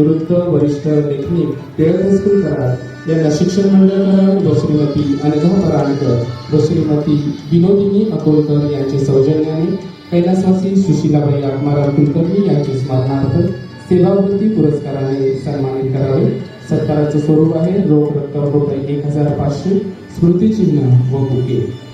निवृत्त वरिष्ठ लेखनिक टिळक हायस्कूल कराड यांना शिक्षण मंडळ कराड व श्रीमती अनघा पराणकर व श्रीमती विनोदिनी अकोलकर यांचे सौजन्याने कैलासवासी सुशीलाबाई आत्माराम कुलकर्णी यांचे स्मरणार्थ सेवावृत्ती पुरस्काराने सन्मानित करावे. सत्काराचं स्वरूप आहे. रोख रक्कम रुपये एक हजार पाचशे. स्मृतिचिन्ह व बुके.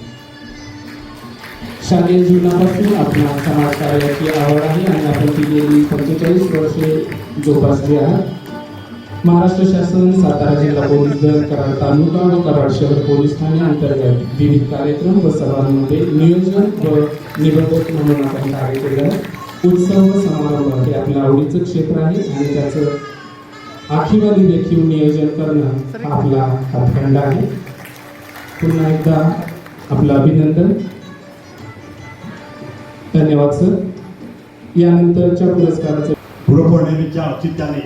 शालेय जीवनापासून आपल्या समाज कार्याची आवड आहे आणि आपण ती गेली पंचेचाळीस वर्षे जोपासली आहात महाराष्ट्र शासन सातारा जिल्हा पोलीस दल कराड तालुका व कराड शहर पोलीस ठाणे अंतर्गत विविध कार्यक्रम व सभांमध्ये नियोजन व निबंधक म्हणून आपण कार्य केलं आहे. उत्सव व समारंभ हे आपल्या आवडीचं क्षेत्र आहे आणि त्याचं आखीवादी देखील नियोजन करणं आपला हातखंड आहे पुन्हा एकदा आपलं अभिनंदन धन्यवाद सर. यानंतरच्या पुरस्काराचे गुरुपौर्णिमेच्या औचित्याने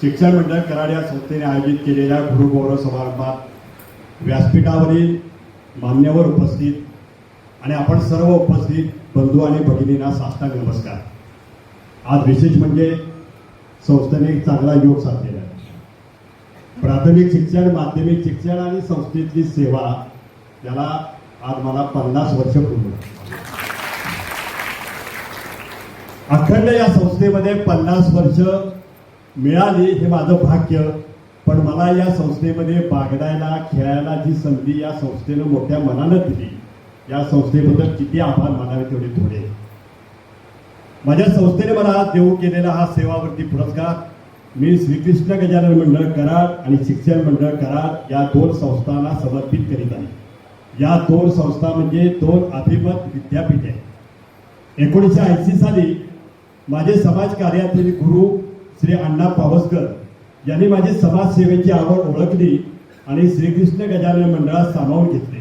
शिक्षण मंडळ कराड या संस्थेने आयोजित केलेल्या गुरुगौरव समारंभात व्यासपीठावरील मान्यवर उपस्थित आणि आपण सर्व उपस्थित बंधू आणि भगिनींना साष्टांग नमस्कार. आज विशेष म्हणजे संस्थेने एक चांगला योग साधलेला आहे. प्राथमिक शिक्षण माध्यमिक शिक्षण आणि संस्थेतली सेवा याला आज मला पन्नास वर्ष पूर्ण अखंड या संस्थेमध्ये पन्नास वर्ष मिळाली हे माझं भाग्य. पण मला या संस्थेमध्ये बागडायला खेळायला जी संधी या संस्थेनं मोठ्या मनानं दिली या संस्थेबद्दल किती आभार मानावे तेवढे थोडे. माझ्या संस्थेने मला देऊ केलेला हा सेवावृत्ती पुरस्कार मी श्रीकृष्ण गजानन मंडळ कराड आणि शिक्षण मंडळ कराड या दोन संस्थांना समर्पित करीत आहे. या दोन संस्था म्हणजे दोन अभिमत विद्यापीठ. आहे एकोणीसशे ऐंशी साली माझे समाज कार्यातील गुरु श्री अण्णा पावसकर यांनी माझी समाजसेवेची आवड ओळखली आणि श्रीकृष्ण गजानन मंडळात सामावून घेतले.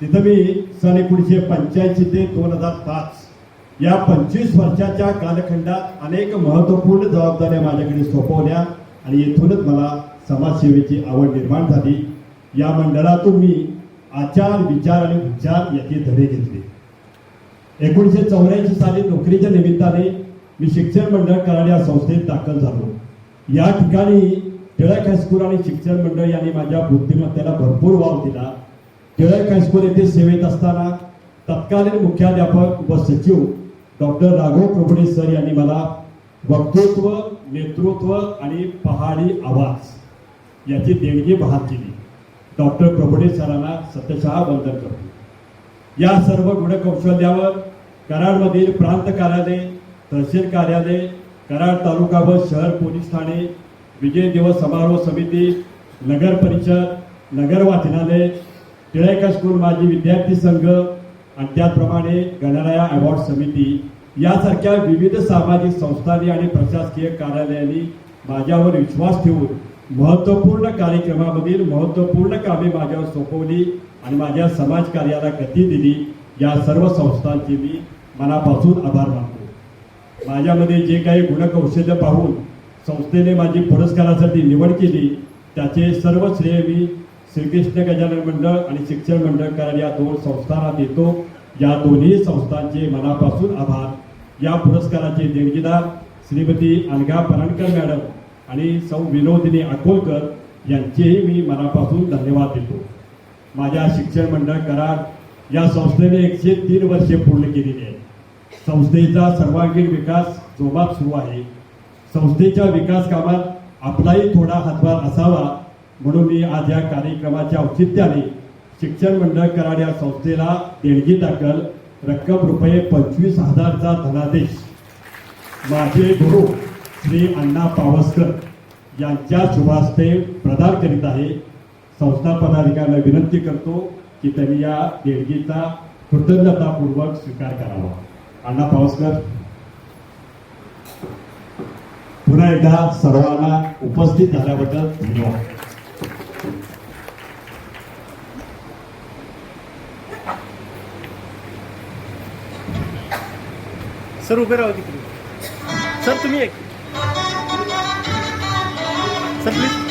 तिथं मी सन एकोणीसशे पंच्याऐंशी ते दोन हजार पाच या पंचवीस वर्षाच्या कालखंडात अनेक महत्त्वपूर्ण जबाबदाऱ्या माझ्याकडे सोपवल्या आणि येथूनच मला समाजसेवेची आवड निर्माण झाली. या मंडळातून मी आचार विचार आणि विचार याचे धडे घेतले. एकोणीसशे चौऱ्याऐंशी साली नोकरीच्या निमित्ताने मी शिक्षण मंडळ कराड या संस्थेत दाखल झालो. या ठिकाणी टिळक हायस्कूल आणि शिक्षण मंडळ यांनी माझ्या बुद्धिमत्तेला भरपूर वाव दिला. टिळक हायस्कूल येथे सेवेत असताना तत्कालीन मुख्याध्यापक व सचिव डॉक्टर राघव प्रभुणे सर यांनी मला वक्तृत्व नेतृत्व आणि पहाडी आवाज याची देणगी बहाल केली. डॉक्टर प्रभुणे सरांना सत्यशः वंदन करतो. या सर्व गुणकौशल्यावर कराडमधील प्रांत कार्यालय तहसील कार्यालय कराड तालुका व शहर पोलीस ठाणे विजय दिवस समारोह समिती नगर परिषद नगर वाचनालय टिळक स्कूल माजी विद्यार्थी संघ आणि त्याचप्रमाणे गणराया अवॉर्ड समिती. यासारख्या विविध सामाजिक संस्थांनी आणि प्रशासकीय कार्यालयांनी माझ्यावर विश्वास ठेवून महत्त्वपूर्ण कार्यक्रमामधील महत्त्वपूर्ण कामे माझ्यावर सोपवली आणि माझ्या समाज कार्याला गती दिली. या सर्व संस्थांचे मी मनापासून आभार मानतो. माझ्यामध्ये जे काही गुणकौशल्य पाहून संस्थेने माझी पुरस्कारासाठी निवड केली त्याचे सर्व श्रेय मी श्रीकृष्ण गजानन मंडळ आणि शिक्षण मंडळ कराड या दोन संस्थांना देतो. या दोन्ही संस्थांचे मनापासून आभार. या पुरस्काराचे देणगीदार श्रीमती अनघा परणकर मॅडम आणि सौ विनोदिनी अकोलकर यांचेही मी मनापासून धन्यवाद देतो. माझ्या शिक्षण मंडळ कराड या संस्थेने एकशे तीन वर्षे पूर्ण केलेली आहेत. संस्थेचा सर्वांगीण विकास जोमात सुरू आहे. संस्थेच्या विकास कामात आपलाही थोडा हातभार असावा म्हणून मी आज या कार्यक्रमाच्या औचित्याने शिक्षण मंडळ कराड या संस्थेला देणगी दाखल रक्कम रुपये पंचवीस हजारचा धनादेश. माझे गुरु श्री अण्णा पावसकर यांच्या शुभास्ते प्रदान करीत आहे. संस्था पदाधिकाऱ्यांना विनंती करतो की त्यांनी या देणगीचा कृतज्ञतापूर्वक स्वीकार करावा. अण्णा पावसकर. पुन्हा एकदा सर्वांना उपस्थित झाल्याबद्दल धन्यवाद. सर उभे राहा तिकडे. सर तुम्ही एक. Sir please